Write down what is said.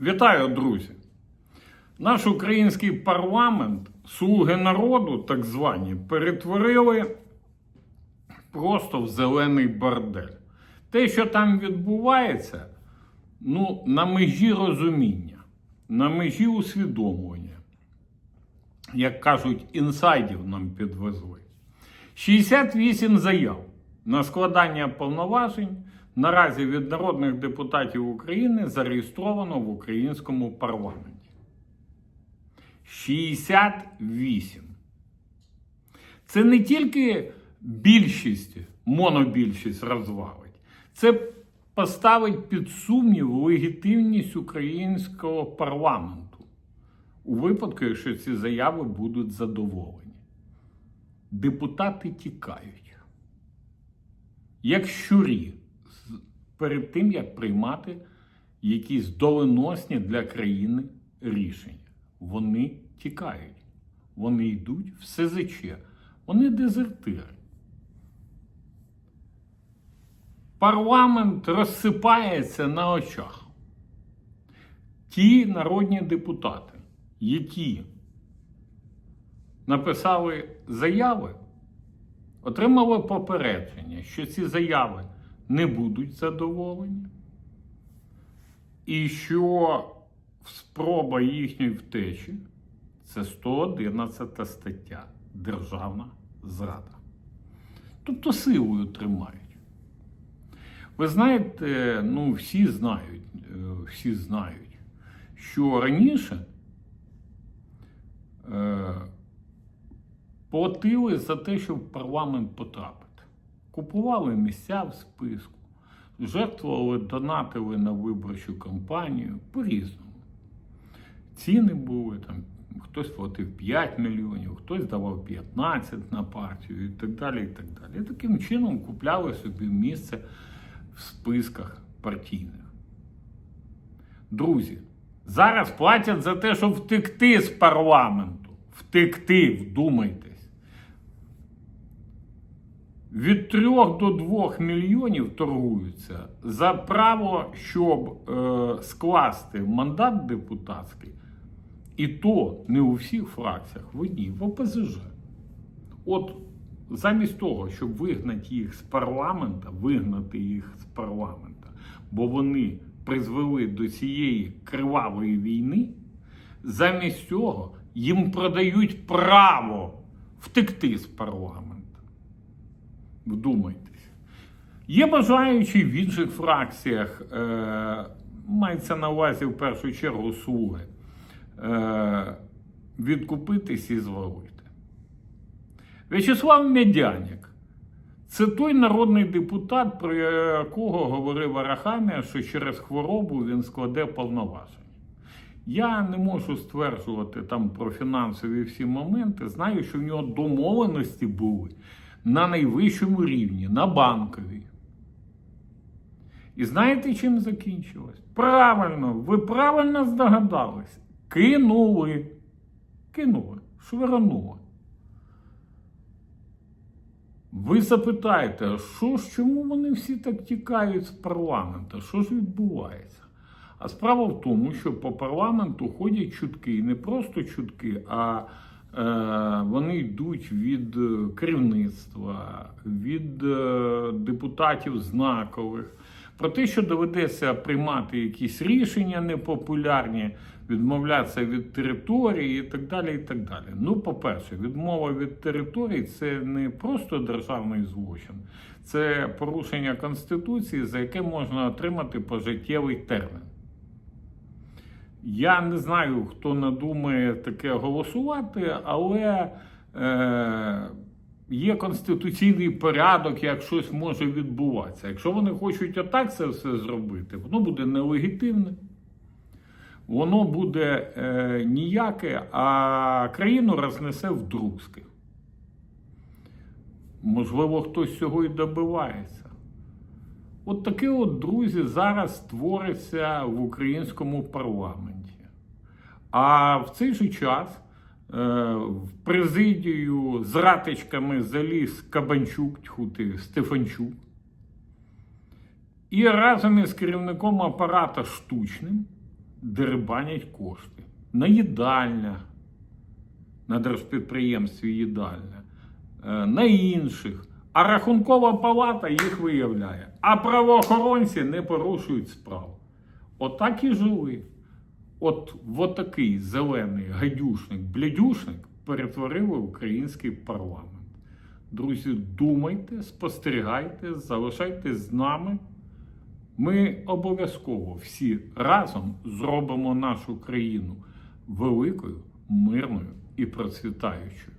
Вітаю, друзі! Наш український парламент, слуги народу, так звані, перетворили просто в зелений бордель. Те, що там відбувається, ну, на межі розуміння, на межі усвідомлення. Як кажуть, інсайдів нам підвезли. 68 заяв на складання повноважень наразі від народних депутатів України зареєстровано в українському парламенті. 68. Це не тільки більшість, монобільшість розвалить, це поставить під сумнів легітимність українського парламенту у випадку, якщо ці заяви будуть задоволені. Депутати тікають, як щурі, перед тим, як приймати якісь доленосні для країни рішення. Вони тікають, вони йдуть в СЗЧ, вони дезертири. Парламент розсипається на очах. Ті народні депутати, які написали заяви, отримали попередження, що ці заяви не будуть задоволені, і що спроба їхньої втечі це 111 стаття Державна зрада. Тобто силою тримають. Ви знаєте, ну всі знають, е, всі знають, що раніше е, платили за те, щоб в парламент потрапити. Купували місця в списку, жертвували, донатили на виборчу кампанію по-різному. Ціни були там. Хтось платив 5 мільйонів, хтось давав 15 на партію і так далі. І так далі. І таким чином купляли собі місце в списках партійних. Друзі, зараз платять за те, щоб втекти з парламенту. Втекти, вдумайтесь. Від 3 до 2 мільйонів торгуються за право, щоб е, скласти мандат депутатський, і то не у всіх фракціях, в одній, в ОПЗЖ. От замість того, щоб вигнати їх з парламента, вигнати їх з парламента, бо вони призвели до цієї кривавої війни, замість цього їм продають право втекти з парламента. Вдумайтесь. Є бажаючі в інших фракціях, е, мається на увазі в першу чергу слуги, е, відкупитись і звалити. В'ячеслав Медяник це той народний депутат, про якого говорив Арахамія, що через хворобу він складе повноваження. Я не можу стверджувати там про фінансові всі моменти. Знаю, що в нього домовленості були на найвищому рівні, на банковій. І знаєте, чим закінчилось? Правильно, ви правильно здогадались. Кинули. Кинули, швиранули. Ви запитаєте, а що ж, чому вони всі так тікають з парламенту? Що ж відбувається? А справа в тому, що по парламенту ходять чутки, не просто чутки, а вони йдуть від е, керівництва, від е, депутатів знакових. Про те, що доведеться приймати якісь рішення непопулярні, відмовлятися від території і так далі. і так далі. Ну, по-перше, відмова від території це не просто державний злочин, це порушення Конституції, за яке можна отримати пожиттєвий термін. Я не знаю, хто надумає таке голосувати, але е, є конституційний порядок, як щось може відбуватися. Якщо вони хочуть отак це все зробити, воно буде нелегітимне, воно буде е, ніяке, а країну рознесе в друзки. Можливо, хтось цього і добивається. От таке от, друзі, зараз твориться в українському парламенті. А в цей же час е, в президію з ратичками заліз Кабанчук, тьху ти, Стефанчук. І разом із керівником апарата штучним дерибанять кошти. На їдальня, на держпідприємстві їдальня, е, на інших. А рахункова палата їх виявляє. А правоохоронці не порушують справ. Отак і жили. От в отакий зелений гадюшник, блядюшник перетворили український парламент. Друзі, думайте, спостерігайте, залишайтесь з нами. Ми обов'язково всі разом зробимо нашу країну великою, мирною і процвітаючою.